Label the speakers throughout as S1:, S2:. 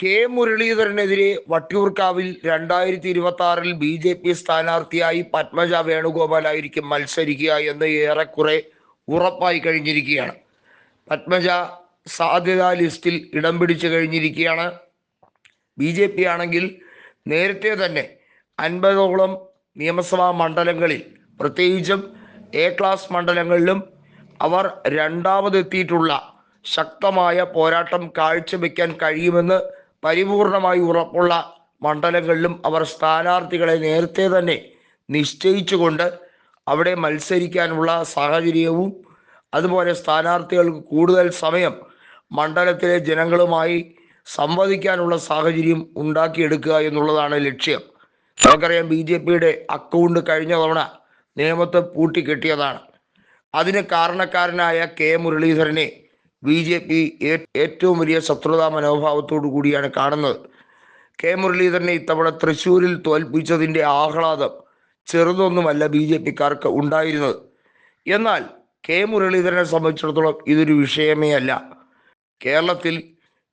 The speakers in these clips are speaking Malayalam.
S1: കെ മുരളീധരനെതിരെ വട്ടിയൂർക്കാവിൽ രണ്ടായിരത്തി ഇരുപത്തി ആറിൽ ബി ജെ പി സ്ഥാനാർത്ഥിയായി പത്മജ വേണുഗോപാലായിരിക്കും മത്സരിക്കുക എന്ന് ഏറെക്കുറെ ഉറപ്പായി കഴിഞ്ഞിരിക്കുകയാണ്. പത്മജ സാധ്യതാ ലിസ്റ്റിൽ ഇടം പിടിച്ചു കഴിഞ്ഞിരിക്കുകയാണ്. ബി ജെ പി ആണെങ്കിൽ നേരത്തെ തന്നെ അൻപതോളം നിയമസഭാ മണ്ഡലങ്ങളിൽ പ്രത്യേകിച്ചും എ ക്ലാസ് മണ്ഡലങ്ങളിലും അവർ രണ്ടാമതെത്തിയിട്ടുള്ള ശക്തമായ പോരാട്ടം കാഴ്ചവെക്കാൻ കഴിയുമെന്ന് പരിപൂർണമായി ഉറപ്പുള്ള മണ്ഡലങ്ങളിലും അവർ സ്ഥാനാർത്ഥികളെ നേരത്തെ തന്നെ നിശ്ചയിച്ചുകൊണ്ട് അവിടെ മത്സരിക്കാനുള്ള സാഹചര്യവും അതുപോലെ സ്ഥാനാർത്ഥികൾക്ക് കൂടുതൽ സമയം മണ്ഡലത്തിലെ ജനങ്ങളുമായി സംവദിക്കാനുള്ള സാഹചര്യം ഉണ്ടാക്കിയെടുക്കുക എന്നുള്ളതാണ് ലക്ഷ്യം. നമുക്കറിയാം ബി ജെ പിയുടെ അക്കൗണ്ട് കഴിഞ്ഞ തവണ നിയമത്തെ പൂട്ടിക്കെട്ടിയതാണ്. അതിന് കാരണക്കാരനായ കെ മുരളീധരനെ ബി ജെ പി ഏറ്റവും വലിയ ശത്രുതാ മനോഭാവത്തോടു കൂടിയാണ് കാണുന്നത്. കെ മുരളീധരനെ ഇത്തവണ തൃശൂരിൽ തോൽപ്പിച്ചതിന്റെ ആഹ്ലാദം ചെറുതൊന്നുമല്ല ബി ജെ പിക്കാർക്ക് ഉണ്ടായിരുന്നത്. എന്നാൽ കെ മുരളീധരനെ സംബന്ധിച്ചിടത്തോളം ഇതൊരു വിഷയമേ അല്ല. കേരളത്തിൽ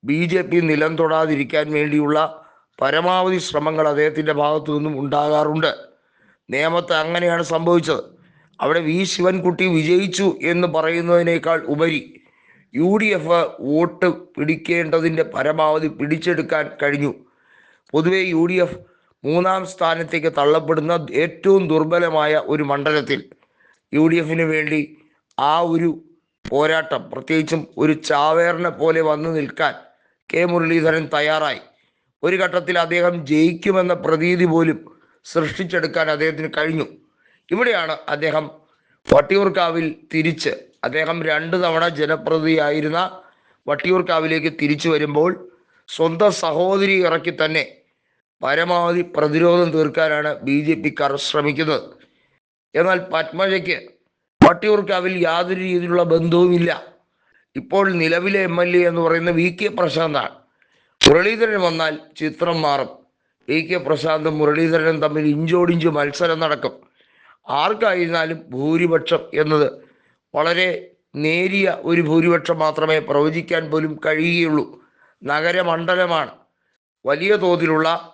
S1: ബി ജെ പി നിലം തൊടാതിരിക്കാൻ വേണ്ടിയുള്ള പരമാവധി ശ്രമങ്ങൾ അദ്ദേഹത്തിന്റെ ഭാഗത്തു നിന്നും ഉണ്ടാകാറുണ്ട്. നിയമത്തെ അങ്ങനെയാണ് സംഭവിച്ചത്. അവിടെ വി ശിവൻകുട്ടി വിജയിച്ചു എന്ന് പറയുന്നതിനേക്കാൾ ഉപരി യു ഡി എഫ് വോട്ട് പിടിക്കേണ്ടതിന്റെ പരമാവധി പിടിച്ചെടുക്കാൻ കഴിഞ്ഞു. പൊതുവെ യു ഡി എഫ് മൂന്നാം സ്ഥാനത്തേക്ക് തള്ളപ്പെടുന്ന ഏറ്റവും ദുർബലമായ ഒരു മണ്ഡലത്തിൽ യു ഡി എഫിന് വേണ്ടി ആ ഒരു പോരാട്ടം പ്രത്യേകിച്ചും ഒരു ചാവേറിനെ പോലെ വന്നു നിൽക്കാൻ കെ മുരളീധരൻ തയ്യാറായി. ഒരു ഘട്ടത്തിൽ അദ്ദേഹം ജയിക്കുമെന്ന പ്രതീതി പോലും സൃഷ്ടിച്ചെടുക്കാൻ അദ്ദേഹത്തിന് കഴിഞ്ഞു. ഇവിടെയാണ് അദ്ദേഹം വട്ടിയൂർക്കാവിൽ തിരിച്ച് അദ്ദേഹം രണ്ട് തവണ ജനപ്രതിയായിരുന്ന വട്ടിയൂർക്കാവിലേക്ക് തിരിച്ചു വരുമ്പോൾ സ്വന്തം സഹോദരി ഇറക്കി തന്നെ പരമാവധി പ്രതിരോധം തീർക്കാനാണ് ബി ജെ പിക്കാർ ശ്രമിക്കുന്നത്. എന്നാൽ പത്മജയ്ക്ക് വട്ടിയൂർക്കാവിൽ യാതൊരു രീതിയിലുള്ള ബന്ധവുമില്ല. ഇപ്പോൾ നിലവിലെ എം എൽ എ എന്ന് പറയുന്ന വി കെ പ്രശാന്താണ്. മുരളീധരൻ വന്നാൽ ചിത്രം മാറും. വി കെ പ്രശാന്തും മുരളീധരനും തമ്മിൽ ഇഞ്ചോടിഞ്ച് മത്സരം നടക്കും. ആർക്കായിരുന്നാലും ഭൂരിപക്ഷം എന്നത് വളരെ നേരിയ ഒരു ഭൂരിപക്ഷം മാത്രമേ പ്രവചിക്കാൻ പോലും കഴിയുകയുള്ളൂ. നഗരമണ്ഡലമാണ്. വലിയ തോതിലുള്ള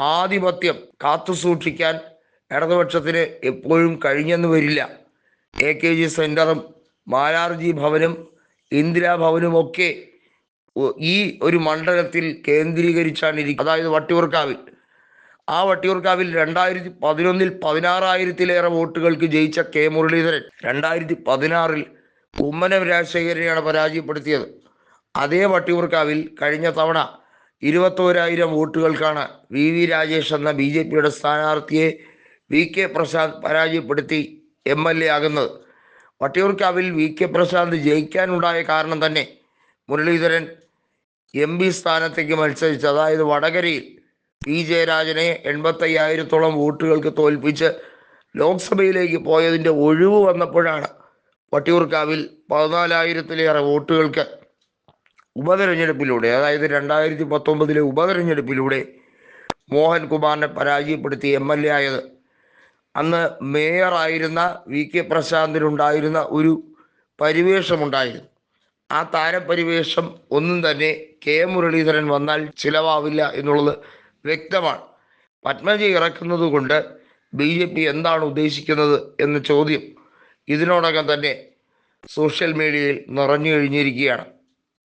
S1: ആധിപത്യം കാത്തുസൂക്ഷിക്കാൻ ഇടതുപക്ഷത്തിന് എപ്പോഴും കഴിഞ്ഞെന്ന് വരില്ല. എ കെ ജി സെന്ററും മാലാർജി ഭവനും ഇന്ദിരാഭവനും ഒക്കെ ഈ ഒരു മണ്ഡലത്തിൽ കേന്ദ്രീകരിച്ചാണ് ഇരിക്കുന്നത്. അതായത് വട്ടിയൂർക്കാവിൽ. ആ വട്ടിയൂർക്കാവിൽ രണ്ടായിരത്തി പതിനൊന്നിൽ പതിനാറായിരത്തിലേറെ വോട്ടുകൾക്ക് ജയിച്ച കെ മുരളീധരൻ രണ്ടായിരത്തി പതിനാറിൽ കുമ്മനം രാജശേഖരനെയാണ് പരാജയപ്പെടുത്തിയത്. അതേ വട്ടിയൂർക്കാവിൽ കഴിഞ്ഞ തവണ ഇരുപത്തോരായിരം വോട്ടുകൾക്കാണ് വി വി രാജേഷ് എന്ന ബി ജെ പിയുടെ സ്ഥാനാർത്ഥിയെ വി കെ പ്രശാന്ത് പരാജയപ്പെടുത്തി എം എൽ എ ആകുന്നത്. വട്ടിയൂർക്കാവിൽ വി കെ പ്രശാന്ത് ജയിക്കാനുണ്ടായ കാരണം തന്നെ മുരളീധരൻ എം പി സ്ഥാനത്തേക്ക് മത്സരിച്ച് അതായത് വടകരയിൽ പി ജയരാജനെ എൺപത്തയ്യായിരത്തോളം വോട്ടുകൾക്ക് തോൽപ്പിച്ച് ലോക്സഭയിലേക്ക് പോയതിന്റെ ഒഴിവ് വന്നപ്പോഴാണ് വട്ടിയൂർക്കാവിൽ പതിനാലായിരത്തിലേറെ വോട്ടുകൾക്ക് ഉപതെരഞ്ഞെടുപ്പിലൂടെ അതായത് രണ്ടായിരത്തി പത്തൊമ്പതിലെ ഉപതെരഞ്ഞെടുപ്പിലൂടെ മോഹൻകുമാറിനെ പരാജയപ്പെടുത്തി എം എൽ എ ആയത്. അന്ന് മേയറായിരുന്ന വി കെ പ്രശാന്തിനുണ്ടായിരുന്ന ഒരു പരിവേഷമുണ്ടായിരുന്നു. ആ താരപരിവേഷം ഒന്നും തന്നെ കെ മുരളീധരൻ വന്നാൽ ചിലവാവില്ല എന്നുള്ളത് വ്യക്തമാണ്. പത്മജി ഇറക്കുന്നത് കൊണ്ട് ബി ജെ പി എന്താണ് ഉദ്ദേശിക്കുന്നത് എന്ന ചോദ്യം ഇതിനോടകം തന്നെ സോഷ്യൽ മീഡിയയിൽ നിറഞ്ഞു കഴിഞ്ഞിരിക്കുകയാണ്.